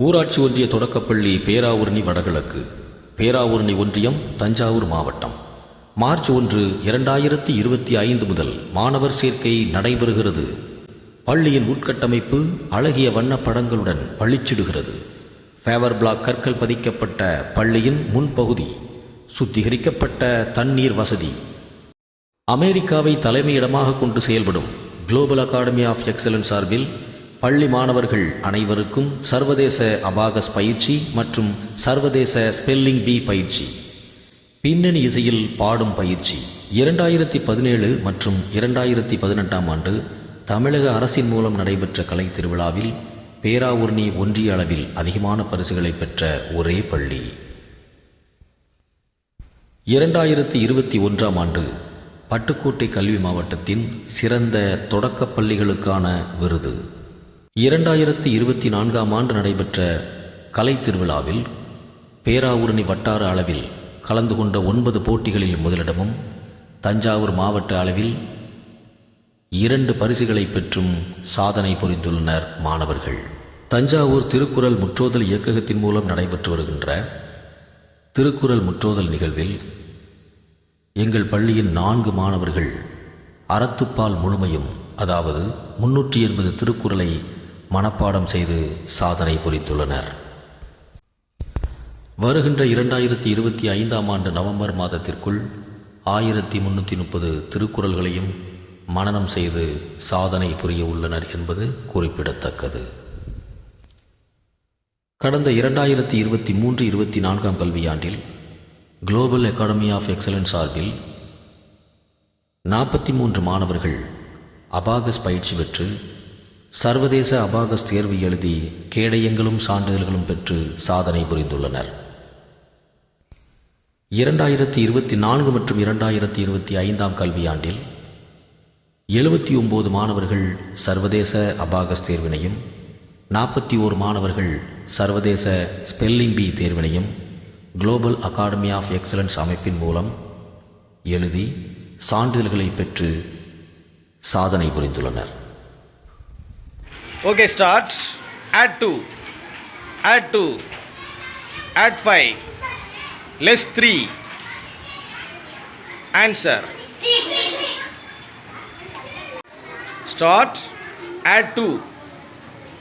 ஊராட்சி ஒன்றிய தொடக்கப்பள்ளி பேராவூரணி வடகிழக்கு பேராவூரணி ஒன்றியம் தஞ்சாவூர் மாவட்டம். மார்ச் ஒன்று இரண்டாயிரத்தி இருபத்தி ஐந்து முதல் மாணவர் சேர்க்கை நடைபெறுகிறது. பள்ளியின் உட்கட்டமைப்பு அழகிய வண்ண படங்களுடன் பளிச்சிடுகிறது. ஃபேவர் பிளாக் கற்கள் பதிக்கப்பட்ட பள்ளியின் முன்பகுதி சுத்திகரிக்கப்பட்ட தண்ணீர் வசதி. அமெரிக்காவை தலைமையிடமாக கொண்டு செயல்படும் குளோபல் அகாடமி ஆஃப் எக்ஸலன்ஸ் சார்பில் பள்ளி மாணவர்கள் அனைவருக்கும் சர்வதேச அபாகஸ் பயிற்சி மற்றும் சர்வதேச ஸ்பெல்லிங் பி பயிற்சி. பின்னணி இசையில் பாடும் பயிற்சி. இரண்டாயிரத்தி பதினேழு மற்றும் இரண்டாயிரத்தி பதினெட்டாம் ஆண்டு தமிழக அரசின் மூலம் நடைபெற்ற கலை திருவிழாவில் பேராவூர்ணி ஒன்றிய அளவில் அதிகமான பரிசுகளை பெற்ற ஒரே பள்ளி. இரண்டாயிரத்தி இருபத்தி ஒன்றாம் ஆண்டு பட்டுக்கோட்டை கல்வி மாவட்டத்தின் சிறந்த தொடக்கப் பள்ளிகளுக்கான விருது. இரண்டாயிரத்தி இருபத்தி நான்காம் ஆண்டு நடைபெற்ற கலை திருவிழாவில் பேராவூரணி வட்டார அளவில் கலந்து கொண்ட ஒன்பது போட்டிகளில் முதலிடமும் தஞ்சாவூர் மாவட்ட அளவில் இரண்டு பரிசுகளை பெற்றும் சாதனை புரிந்துள்ளனர் மாணவர்கள். தஞ்சாவூர் திருக்குறள் முற்றோதல் இயக்ககத்தின் மூலம் நடைபெற்று வருகின்ற திருக்குறள் முற்றோதல் நிகழ்வில் எங்கள் பள்ளியின் நான்கு மாணவர்கள் அறத்துப்பால் முழுமையும் அதாவது முன்னூற்றி எண்பது திருக்குறளை மனப்பாடம் செய்து சாதனை புரிந்துள்ளனர். வருகின்ற இரண்டாயிரத்தி இருபத்தி ஐந்தாம் ஆண்டு நவம்பர் மாதத்திற்குள் ஆயிரத்தி முன்னூற்றி முப்பது திருக்குறள்களையும் மனனம் செய்து சாதனை புரிய உள்ளனர் என்பது குறிப்பிடத்தக்கது. கடந்த இரண்டாயிரத்தி இருபத்தி மூன்று இருபத்தி நான்காம் கல்வியாண்டில் குளோபல் அகாடமி ஆஃப் எக்ஸலன்ஸ் சார்பில் நாற்பத்தி மூன்று மாணவர்கள் அபாகஸ் பயிற்சி பெற்று சர்வதேச அபாகஸ் தேர்வு எழுதி கேடயங்களும் சான்றிதழ்களும் பெற்று சாதனை புரிந்துள்ளனர். இரண்டாயிரத்தி இருபத்தி நான்கு மற்றும் இரண்டாயிரத்தி இருபத்தி ஐந்தாம் கல்வியாண்டில் எழுபத்தி ஒன்பது மாணவர்கள் சர்வதேச அபாகஸ் தேர்வினையும் நாற்பத்தி ஓர் மாணவர்கள் சர்வதேச ஸ்பெல்லிங் பி தேர்வினையும் குளோபல் அகாடமி ஆஃப் எக்ஸலன்ஸ் அமைப்பின் மூலம் எழுதி சான்றிதழ்களை பெற்று சாதனை புரிந்துள்ளனர். Okay, start. Add 2. Add 2. Add 5. Less 3. Answer. Start. Add 2.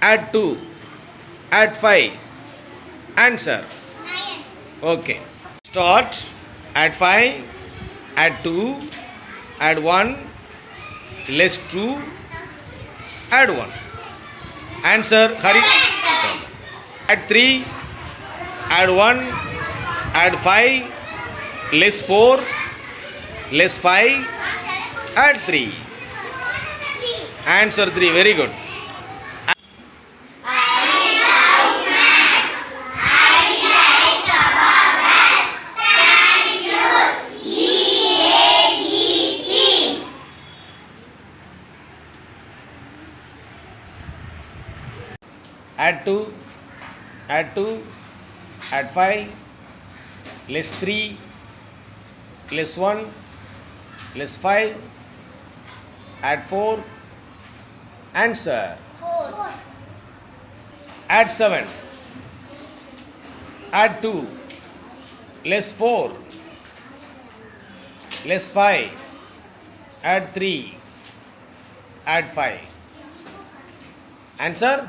Add 2. Add 5. Answer. Okay. Start. Add 5. Add 2. Add 1. Less 2. Add 1. Answer Hari. Add 3. Add 1. Add 5. Less 4. Less 5. Add 3. Answer 3. Very good. Add 2. Add 2. Add 5. Less 3. Less 1. Less 5. Add 4. Answer. 4. Add 7. Add 2. Less 4. Less 5. Add 3. Add 5. Answer?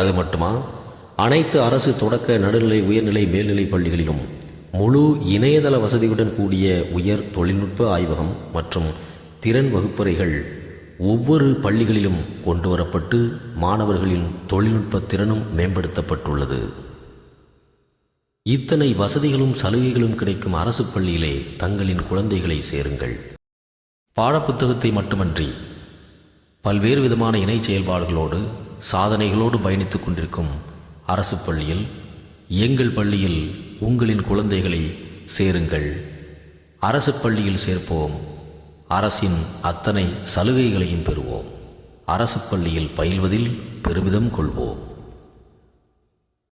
அது மட்டுமா? அனைத்து அரசு தொடக்க நடுநிலை உயர்நிலை மேல்நிலை பள்ளிகளிலும் முழு இணையதள வசதியுடன் கூடிய உயர் தொழில்நுட்ப ஆய்வகம் மற்றும் திறன் வகுப்பறைகள் ஒவ்வொரு பள்ளிகளிலும் கொண்டு வரப்பட்டு மாணவர்களின் தொழில்நுட்ப திறனும் மேம்படுத்தப்பட்டுள்ளது. இத்தனை வசதிகளும் சலுகைகளும் கிடைக்கும் அரசு பள்ளியிலே தங்களின் குழந்தைகளை சேருங்கள். பாடப்புத்தகத்தை மட்டுமன்றி பல்வேறு விதமான இணை செயல்பாடுகளோடு சாதனைகளோடு பயணித்துக் கொண்டிருக்கும் அரசு பள்ளியில் எங்கள் பள்ளியில் உங்களின் குழந்தைகளை சேருங்கள். அரசு பள்ளியில் சேர்ப்போம். அரசின் அத்தனை சலுகைகளையும் பெறுவோம். அரசு பள்ளியில் பயில்வதில் பெருமிதம் கொள்வோம்.